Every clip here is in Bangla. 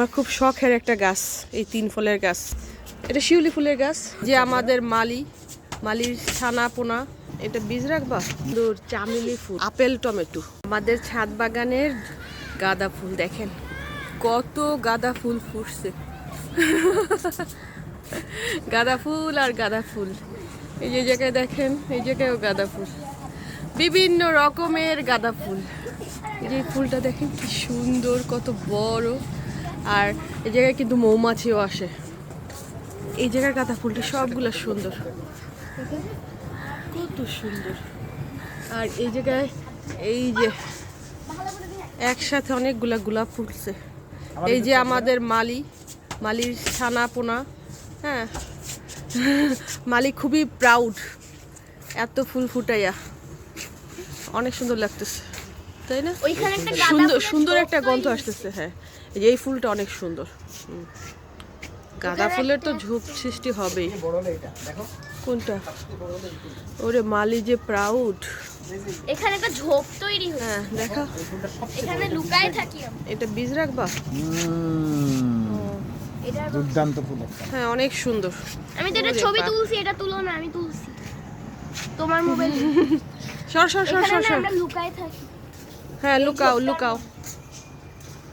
আমার খুব শখের একটা গাছ এই তিন ফলের গাছ। এটা শিউলি ফুলের গাছ যে আমাদের মালি মালির ছানা পোনা এটা বীজ রাখবা? দূর চামেলি ফুল। Apple tomato. আমাদের ছাদ বাগানের গাঁদা ফুল দেখেন। কত গাঁদা ফুল ফুটছে। গাঁদা ফুল আর গাঁদা ফুল। এই যে জায়গায় দেখেন এই জায়গায়ও গাঁদা ফুল। বিভিন্ন রকমের গাঁদা ফুল। এই যে ফুলটা দেখেন কি সুন্দর কত বড়। আর এই জায়গায় কিন্তু মৌমাছিও আসে। এই জায়গার গাঁদা ফুলটা সবগুলো সুন্দর। কত সুন্দর। আর এই জায়গায় এই যে একসাথে অনেকগুলা গোলাপ ফুটছে এই যে আমাদের মালি মালির ছানা পোনা হ্যাঁ। মালি খুবই প্রাউড এত ফুল ফুটাইয়া। অনেক সুন্দর লাগতেছে। তাই না? ওইখানে একটা সুন্দর সুন্দর একটা গন্ধ আসতেছে হ্যাঁ। এই ফুলটা অনেক সুন্দর। হুম। গাঁদা ফুলের তো ঝোপ সৃষ্টি হবেই। কোনটা? ওরে মালি যে প্রাউড এখানে একটা ঝোপ তৈরি হ্যাঁ দেখা। এখানে লুকায় থাকি এটা বীজ রাখবা? দুর্দান্ত ফুল হ্যাঁ অনেক সুন্দর। আমি তো এটা ছবি তুলছি এটা তুলো না আমি তুলছি। তোমার মোবাইল। সর সর সর সর সর। থাকি। হ্যাঁ লুকাও লুকাও।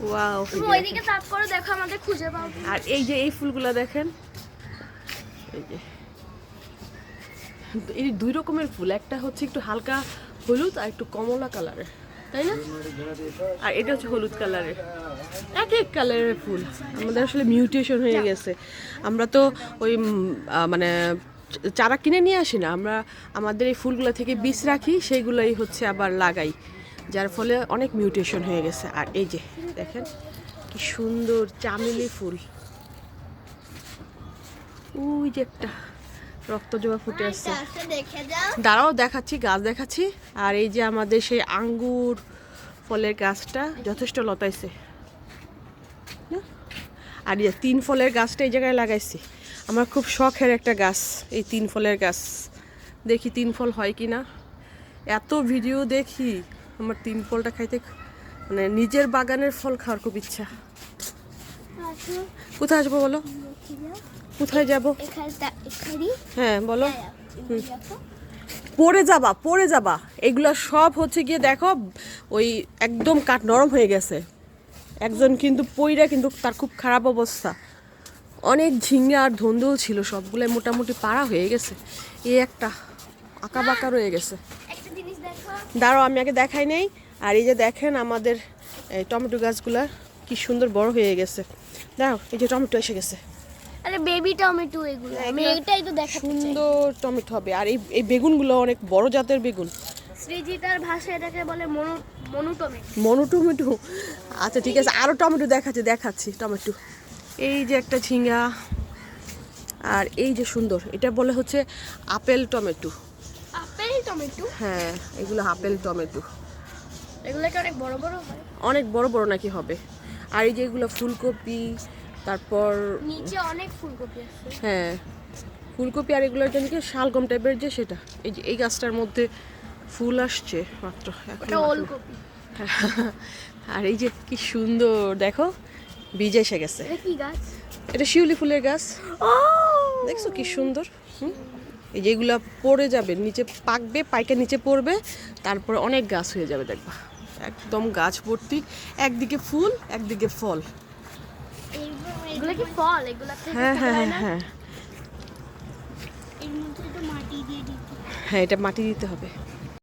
ওয়াও তুমি ওইদিকে তাক করে দেখো আমাদের খুঁজে পাও আর এই যে এই ফুলগুলো দেখেন? এই যে। এই দুই রকমের ফুল একটা হচ্ছে একটু হালকা হলুদ আর একটু কমলা কালারের। তাই না? আর এটা হচ্ছে হলুদ কালারের। এক এক কালারের ফুল। আমাদের আসলে মিউটেশন হয়ে গেছে। আমরা তো ওই মানে চারা কিনে নিয়ে আসি না। আমরা আমাদের এই ফুলগুলো থেকে বীজ রাখি সেইগুলোই হচ্ছে আবার লাগাই। যার ফলে অনেক মিউটেশন হয়ে গেছে। আর এই যে দেখেন কি সুন্দর চামেলি ফুল। ওই যে একটা রক্তজবা ফুটে আসছে দাঁড়াও দেখাচ্ছি গাছ দেখাচ্ছি। আর এই যে আমাদের সেই আঙ্গুর ফলের গাছটা যথেষ্ট লতাইছে? আর এই যে তিন ফলের গাছটা এই জায়গায় লাগাইছি। আমার খুব শখের একটা গাছ এই তিন ফলের গাছ। দেখি তিন ফল হয় কি না এত ভিডিও দেখি। আমার তিন ফলটা খাইতে মানে নিজের বাগানের ফল খাওয়ার খুব ইচ্ছা। কোথায় আসব বলো? কোথায় যাব? এখানে এখানে হ্যাঁ বলো। পড়ে যাবা পড়ে যাবা। এগুলো সব হচ্ছে গিয়ে দেখো ওই একদম কাঠ নরম হয়ে গেছে। একজন কিন্তু পইরা কিন্তু তার খুব খারাপ অবস্থা। অনেক ঝিঙ্গা আর ধন্দুল ছিল সবগুলো মোটামুটি পাড়া হয়ে গেছে। এই একটা আঁকা বাঁকা রয়ে গেছে। দাঁড়াও আমি আগে দেখাই নেই। আর এই যে দেখেন আমাদের এই টমেটো গাছগুলা কি সুন্দর বড় হয়ে গেছে। দাঁড়াও এই যে টমেটো এসে গেছে। আরে বেবি টমেটো এগুলো আমি এগুলো এটাই তো দেখাচ্ছি সুন্দর টমেটো হবে। আর এই এই বেগুনগুলো অনেক বড় জাতের বেগুন। সৃজিতার ভাষায় এটাকে বলে মনু মনু টমেটো। মনো টমেটো? আচ্ছা ঠিক আছে আরও টমেটো দেখাচ্ছি দেখাচ্ছি টমেটো। এই যে একটা ঝিঙ্গা আর এই যে সুন্দর এটা বলে হচ্ছে আপেল টমেটো। টমেটো? হ্যাঁ এগুলো আপেল টমেটো। এগুলোকে অনেক বড় বড় হয়? অনেক বড় বড় নাকি হবে। আর এই যে এগুলো ফুলকপি তারপর নিচে অনেক ফুলকপি আছে। হ্যাঁ ফুলকপি আর এগুলো এটা নাকি শালগম টাইপের যে সেটা। এই যে এই গাছটার মধ্যে ফুল আসছে মাত্র এখন ওলকপি। আর এই যে কি সুন্দর দেখো বীজ এসে গেছে। এটা কি গাছ? এটা শিউলি ফুলের গাছ। দেখছ কি সুন্দর? হুম? এই যেগুলা পড়ে যাবে নিচে পাকবে পাইকে নিচে পড়বে তারপরে অনেক গাছ হয়ে যাবে দেখবা। একদম গাছ ভর্তি একদিকে ফুল একদিকে ফল। এগুলো কি ফল? এগুলো হ্যাঁ হ্যাঁ হ্যাঁ হ্যাঁ। হ্যাঁ এটা মাটি দিতে হবে।